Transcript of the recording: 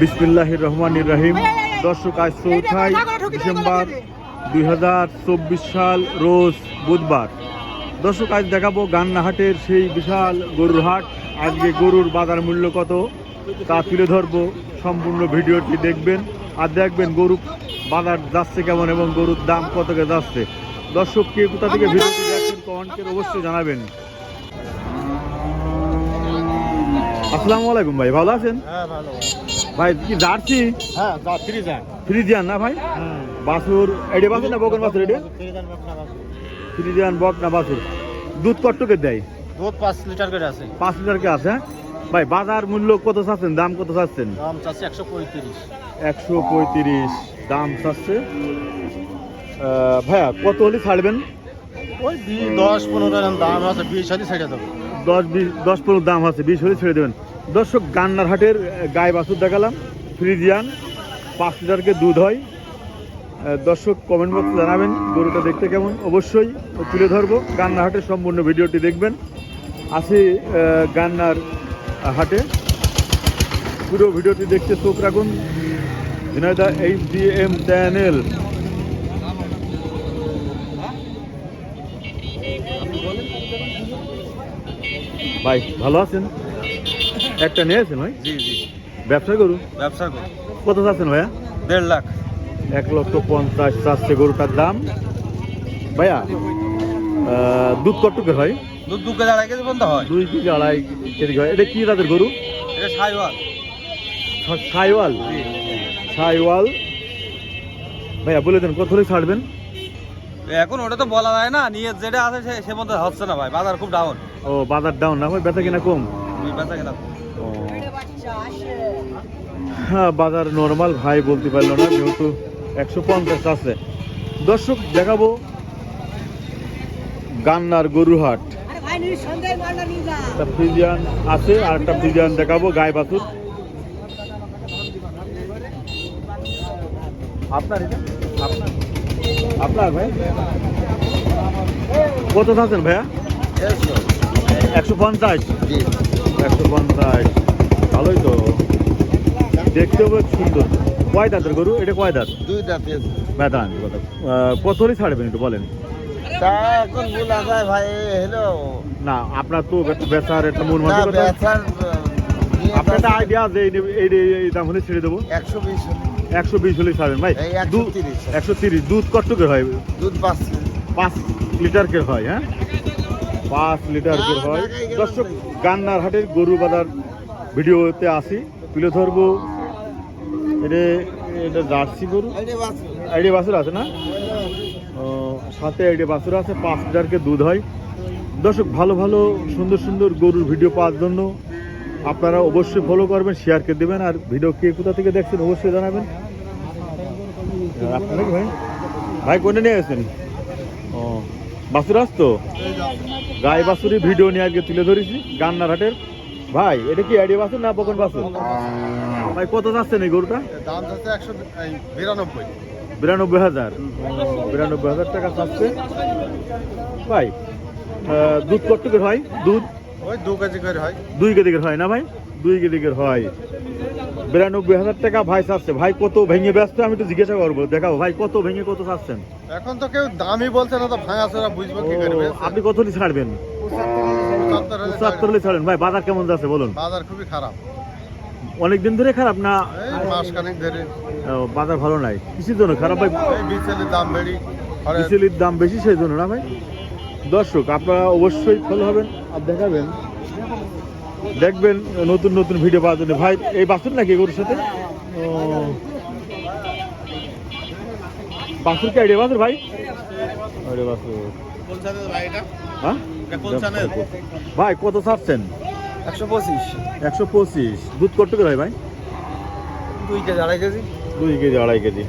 বিসমিল্লাহির রহমানির রহিম। দর্শক, আজ চৌঠাই ডিসেম্বর দুই হাজার চব্বিশ সাল রোজ বুধবার। দর্শক, আজ দেখাবো গান্নাহাটের সেই বিশাল গরুর হাট। আজকে গরুর বাজার মূল্য কত তা তুলে ধরবো। সম্পূর্ণ ভিডিওটি দেখবেন আর দেখবেন গরু বাজার যাচ্ছে কেমন এবং গরুর দাম কত যাচ্ছে। দর্শক, কে কোথা থেকে ভিডিওটি দেখছেন কমেন্টের অবশ্যই জানাবেন। আসসালামু আলাইকুম ভাই, ভালো আছেন? হ্যাঁ ভালো। ভাই কি জার্সি হ্যাঁ যা ফ্রি যান ফ্রিজিয়ান না ভাই? বাসুর এডে বাসুর না বকন বাসুর এডে ফ্রিজিয়ান বক না বাসুর। দুধ কট্টকে দেয়? দুধ পাঁচ লিটার করে আছে। পাঁচ লিটার কে আছে হ্যাঁ? ভাই বাজার মূল্য কত চাচ্ছেন? দাম কত চাচ্ছেন? দাম চাচ্ছে একশো পঁয়ত্রিশ। একশো পঁয়ত্রিশ। দাম চাচ্ছে ভাইয়া কত হলে ছাড়বেন? ওই দশ পনেরো দাম আছে বিশ হাজার ছেড়ে দেবো। দশ বিশ দশ পনেরো দাম আছে বিশ হলে ছেড়ে দেবেন। দর্শক গান্নার হাটের গায়ে বাছুর দেখালাম। ফ্রিজিয়ান, পাঁচ লিটারকে দুধ হয়। দর্শক কমেন্ট বক্সে জানাবেন, গরুটা দেখতে কেমন? অবশ্যই তুলে ধরবো। গান্নার হাটের সম্পূর্ণ ভিডিওটি দেখবেন। আসি গান্নার হাটে পুরো ভিডিওটি দেখতে চোখ রাখুন। Jhenaidah H D M channel ভাই, ভালো আছেন? একটা নিয়েছেন ভাই? জি জি। ব্যবসা করু ব্যবসা করি কত চাচ্ছেন ভাইয়া? দেড় লাখ। এক লক্ষ পঞ্চাশ চাচ্ছে গরুটার দাম। ভাইয়া দুধ কটুকের হয়? দুধ দু কেজি আড়াই কেজি পর্যন্ত হয়। দুই কেজি আড়াই কেজি হয়। এটা কি তাদের গরু? এটা সাইওয়াল। ছাইওয়াল ছাইওয়াল ভাইয়া বলে দেন কত হলে ছাড়বেন? এখন ওটা তো বলা যায় না নিয়ে যেটা আছে সে মধ্যে হচ্ছে না ভাই বাজার খুব ডাউন ও বাজার ডাউন না ভাই বেচা কিনা কম। হ্যাঁ বাজার নর্মাল ভাই বলতে পারল না যেহেতু একশো পঞ্চাশ আছে। দর্শক দেখাবো গান্নার গরুহাট। ফ্রিজিয়ান আছে আর একটা ফ্রিজিয়ান দেখাবো গায়ে বাছুর। আপনার আপনার? আপনার ভাই? কত আছেন ভাইয়া? একশো পঞ্চাশ। জি। একশো পঞ্চাশ। ভালোই তো। দেখতেও বেশ সুন্দর। কয় দাঁতের গরু? এটা কয় দাঁত? দুই দাঁত বেদান কত হলে ছাড়বেন একটু বলেন। তা এখন বলা যায় ভাই হলো। না আপনার তো বেচার একটা মন না মানসিকতা। বেচার আপনার একটা আইডিয়া আছে এই এই দাম হলে ছেড়ে দেবো। একশো বিশ একশো বিশ হলে ছাড়বেন। ভাই এই 130 একশো তিরিশ দুধ কট্টকের হয়? দুধ পাচ্ছে পাঁচ লিটার কের হয় হ্যাঁ? পাঁচ লিটার কের হয়। দর্শক গান্নার হাটের গরু বাজার ভিডিওতে আসি। তুলে ধরবো। এটা এটা জার্সি গরু। আইডিয়া বাছুর। আছে না? ও, সাথে আইডিয়া বাছুর আছে। পাঁচ লিটারকে দুধ হয়। দর্শক ভালো ভালো সুন্দর সুন্দর গরুর ভিডিও পাওয়ার জন্য আপনারা অবশ্যই ফলো করবেন শেয়ার করে দেবেন আর ভিডিও কে কোথা থেকে দেখছেন অবশ্যই জানাবেন। আপনারা ভাই? ভাই কোনে নিয়ে গেছেন ও বাছুর আসতো গায়ে বাসুরি ভিডিও নিয়ে আজকে তুলে ধরেছি গান্নার হাটের ভাই এটা কি আইডিয়া বাছুর না বকন বাছুর ভাই কত যাচ্ছেন এই গরুটা? দাম হচ্ছে একশো বিরানব্বই। বিরানব্বই হাজার। বিরানব্বই হাজার টাকা চাচ্ছে ভাই দুধ কত করে হয়? দুধ? ওই দু কেজি করে হয়। দুই কেদিকের হয় না ভাই? দুই কেদিকের হয়। বিরানব্বই হাজার টাকা ভাই চাচ্ছে। ভাই কত ভেঙে ব্যস্ত? আমি তো জিজ্ঞাসা করব। দেখাবো ভাই কত ভেঙে কত চাচ্ছেন? এখন তো কেউ দামই বলছে না তো ভাঙা চোরা বুঝব কি করবে আপনি কত ছাড়বেন? পঁচাত্তর ছাড়েন ভাই বাজার কেমন যাচ্ছে বলুন? বাজার খুবই খারাপ। অনেক দিন ধরে খারাপ না? মাস খানিক ধরে। ও, বাজার ভালো নাই। কিসের জন্য খারাপ ভাই? এই দাম বেড়ি। বিচেলির দাম বেশি সেই জন্য না ভাই? দর্শক আপনারা অবশ্যই ফলো হবেন। আর দেখাবেন। দেখবেন নতুন নতুন ভিডিও পাওয়ার জন্য। ভাই এই বাসুর নাকি গরুর সাথে? ও। বাসুর কি আইডিয়া বাসুর ভাই? আইডিয়া বাসুর। হ্যাঁ? ভাই কত ছাড়ছেন? একশো পঁচিশ। একশো পঁচিশ। দুধ কত করে হয় ভাই? দুই কেজি আড়াই কেজি। দুই কেজি আড়াই কেজি।